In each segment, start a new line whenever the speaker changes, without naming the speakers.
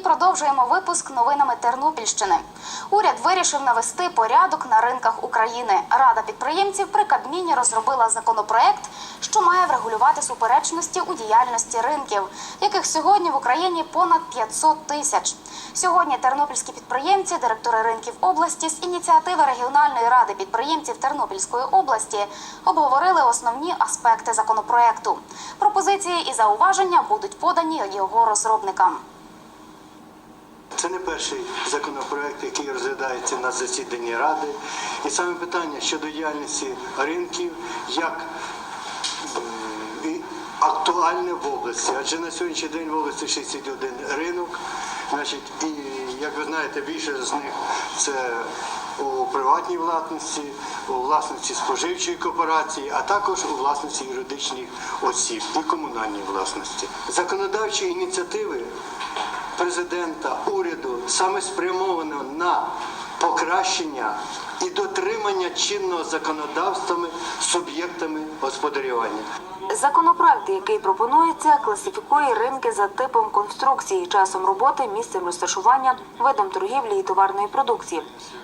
продовжуємо випуск новинами Тернопільщини. Уряд вирішив навести порядок на ринках України. Рада підприємців при Кабміні розробила законопроект, що має врегулювати суперечності у діяльності ринків, яких сьогодні в Україні понад 500 тисяч. Сьогодні тернопільські підприємці, директори ринків області з ініціативи регіональної ради підприємців Тернопільської області обговорили основні аспекти законопроекту. Пропозиції і зауваження будуть подані його розробникам.
Це не перший законопроект, який розглядається на засіданні Ради. І саме питання щодо діяльності ринків як актуальне в області. Адже на сьогоднішній день в області 61 ринок. Значить, і як ви знаєте, більше з них це у приватній власності, у власності споживчої кооперації, а також у власності юридичних осіб і комунальній власності. Законодавчі ініціативи президента, уряду саме спрямовано на покращення і дотримання чинного законодавствами суб'єктами господарювання.
Законопроект, який пропонується, класифікує ринки за типом конструкції, часом роботи, місцем розташування, видом торгівлі і товарної продукції.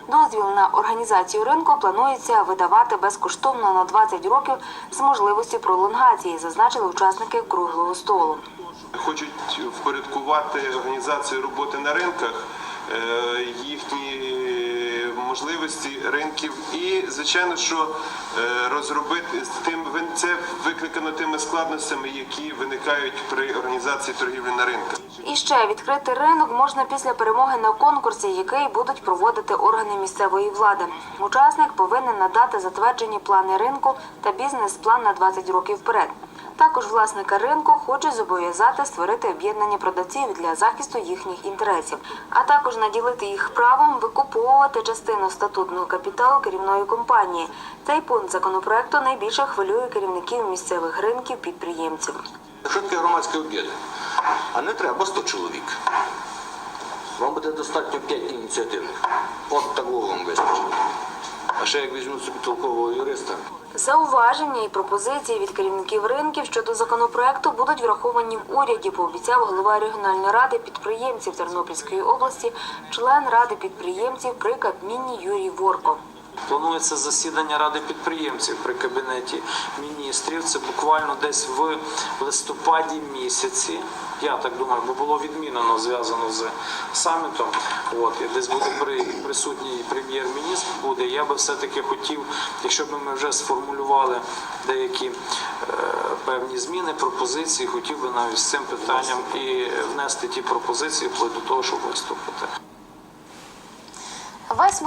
Дозвіл на організацію ринку планується видавати безкоштовно на 20 років з можливістю пролонгації, зазначили учасники круглого столу.
Хочуть впорядкувати організацію роботи на ринках, їхні можливості ринків, і звичайно, що е, розробити з тим це викликано тими складностями, які виникають при організації торгівлі на ринках.
І ще відкрити ринок можна після перемоги на конкурсі, який будуть проводити органи місцевої влади. Учасник повинен надати затверджені плани ринку та бізнес-план на 20 років вперед. Також власника ринку хочуть зобов'язати створити об'єднання продавців для захисту їхніх інтересів, а також наділити їх правом викуповувати частину статутного капіталу керівної компанії. Цей пункт законопроекту найбільше хвилює керівників місцевих ринків підприємців.
Якщо таке громадське об'єднання, а не треба 100 чоловік. Вам буде достатньо 5 ініціативних. От такого вам вистачить. А ще як візьмуть собі толкового юриста.
Зауваження і пропозиції від керівників ринків щодо законопроекту будуть враховані в уряді, пообіцяв голова регіональної ради підприємців Тернопільської області, член ради підприємців при Кабміні Юрій Ворко.
Планується засідання ради підприємців при кабінеті міністрів. Це буквально десь в листопаді місяці. Я так думаю, бо було відмінено зв'язано з самітом. От і десь буде при присутній прем'єр-міністр. Буде. Я би все-таки хотів, якщо б ми вже сформулювали деякі е, певні зміни, пропозиції, хотів би навіть з цим питанням і внести ті пропозиції вплоть до того, щоб виступити.
Весь